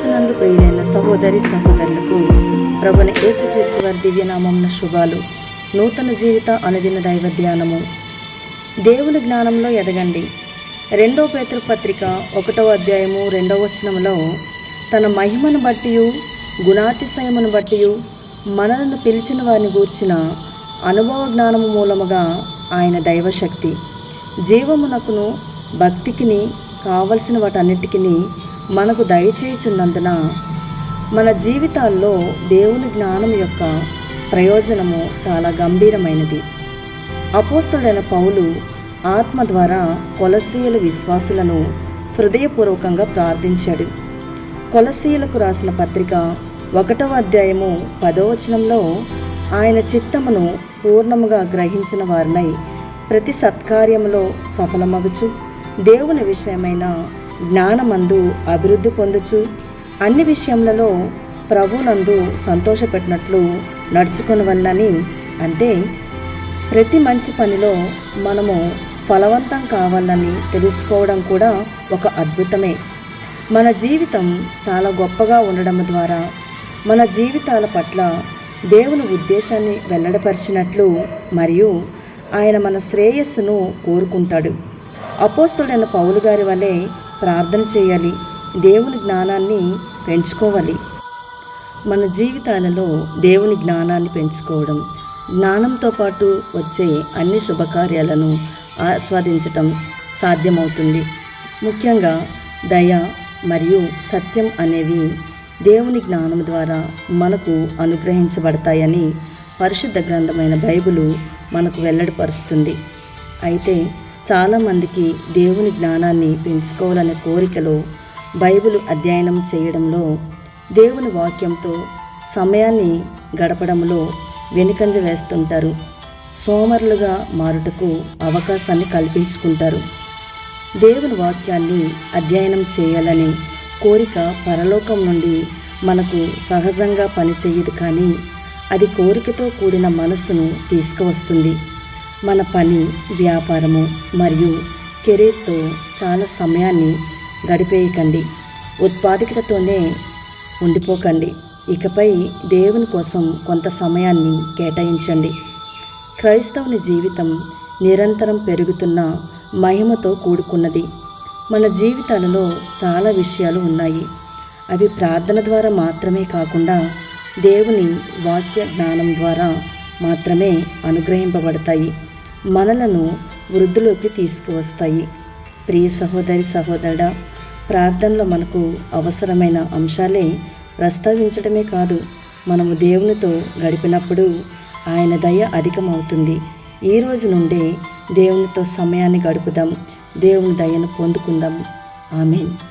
క్రీస్తునందు ప్రియులైన సహోదరి సహోదరులకు ప్రభుని యేసుక్రీస్తు వారి దివ్యనామమున శుభాలు. నూతన జీవిత అనుదిన దైవ ధ్యానము దేవుని జ్ఞానంలో ఎదగండి. రెండో పేతృపత్రిక ఒకటవ అధ్యాయము రెండవ వచనంలో తన మహిమను బట్టి గుణాతిశయమును బట్టి మనలను పిలిచిన వారిని గూర్చిన అనుభవ జ్ఞానము మూలముగా ఆయన దైవశక్తి. జీవమునకును భక్తికిని కావలసిన వాటన్నిటికీ మనకు దయచేయుచున్నందున మన జీవితాల్లో దేవుని జ్ఞానం యొక్క ప్రయోజనము చాలా గంభీరమైనది. అపోస్తలైన పౌలు ఆత్మ ద్వారా కొలసీయుల విశ్వాసులను హృదయపూర్వకంగా ప్రార్థించాడు. కొలసీయులకు రాసిన పత్రిక ఒకటవ అధ్యాయము పదవచనంలో ఆయన చిత్తమును పూర్ణముగా గ్రహించిన వారినై ప్రతి సత్కార్యములో సఫలమగుచు దేవుని విషయమైన జ్ఞానమందు అభివృద్ధి పొందుచు అన్ని విషయములలో ప్రభునందు సంతోషపెట్టినట్లు నడుచుకొనవలనని అంటే ప్రతి మంచి పనిలో మనము ఫలవంతం కావాలని తెలుసుకోవడం కూడా ఒక అద్భుతమే. మన జీవితం చాలా గొప్పగా ఉండడం ద్వారా మన జీవితాల పట్ల దేవుని ఉద్దేశాన్ని వెల్లడపరిచినట్లు మరియు ఆయన మన శ్రేయస్సును కోరుకుంటాడు. అపోస్తుడైన పౌలు గారి వలె ప్రార్థన చేయాలి. దేవుని జ్ఞానాన్ని పెంచుకోవాలి. మన జీవితాలలో దేవుని జ్ఞానాన్ని పెంచుకోవడం జ్ఞానంతో పాటు వచ్చే అన్ని శుభకార్యాలను ఆస్వాదించటం సాధ్యమవుతుంది. ముఖ్యంగా దయ మరియు సత్యం అనేవి దేవుని జ్ఞానం ద్వారా మనకు అనుగ్రహించబడతాయని పరిశుద్ధ గ్రంథమైన బైబిలు మనకు వెల్లడిపరుస్తుంది అయితే చాలామందికి దేవుని జ్ఞానాన్ని పెంచుకోవాలనే కోరికలో బైబిల్ అధ్యయనం చేయడంలో దేవుని వాక్యంతో సమయాన్ని గడపడంలో వెనుకంజ వేస్తుంటారు. సోమరులుగా మారుటకు అవకాశాన్ని కల్పించుకుంటారు. దేవుని వాక్యాన్ని అధ్యయనం చేయాలని కోరిక పరలోకం నుండి మనకు సహజంగా పనిచేయదు కానీ అది కోరికతో కూడిన మనస్సును తీసుకువస్తుంది. మన పని వ్యాపారము మరియు కెరీర్తో చాలా సమయాన్ని గడిపేయకండి. ఉత్పాదికతతోనే ఉండిపోకండి. ఇకపై దేవుని కోసం కొంత సమయాన్ని కేటాయించండి. క్రైస్తవుని జీవితం నిరంతరం పెరుగుతున్న మహిమతో కూడుకున్నది. మన జీవితాలలో చాలా విషయాలు ఉన్నాయి. అవి ప్రార్థన ద్వారా మాత్రమే కాకుండా దేవుని వాక్య జ్ఞానం ద్వారా మాత్రమే అనుగ్రహింపబడతాయి. మనలను వృద్ధిలోకి తీసుకువస్తాయి. ప్రియ సహోదరి సహోదరుడ ప్రార్థనలో మనకు అవసరమైన అంశాలే ప్రస్తావించడమే కాదు మనము దేవునితో గడిపినప్పుడు ఆయన దయ అధికమవుతుంది. ఈ రోజు నుండే దేవునితో సమయాన్ని గడుపుదాం. దేవుని దయను పొందుకుందాం. ఆమెన్.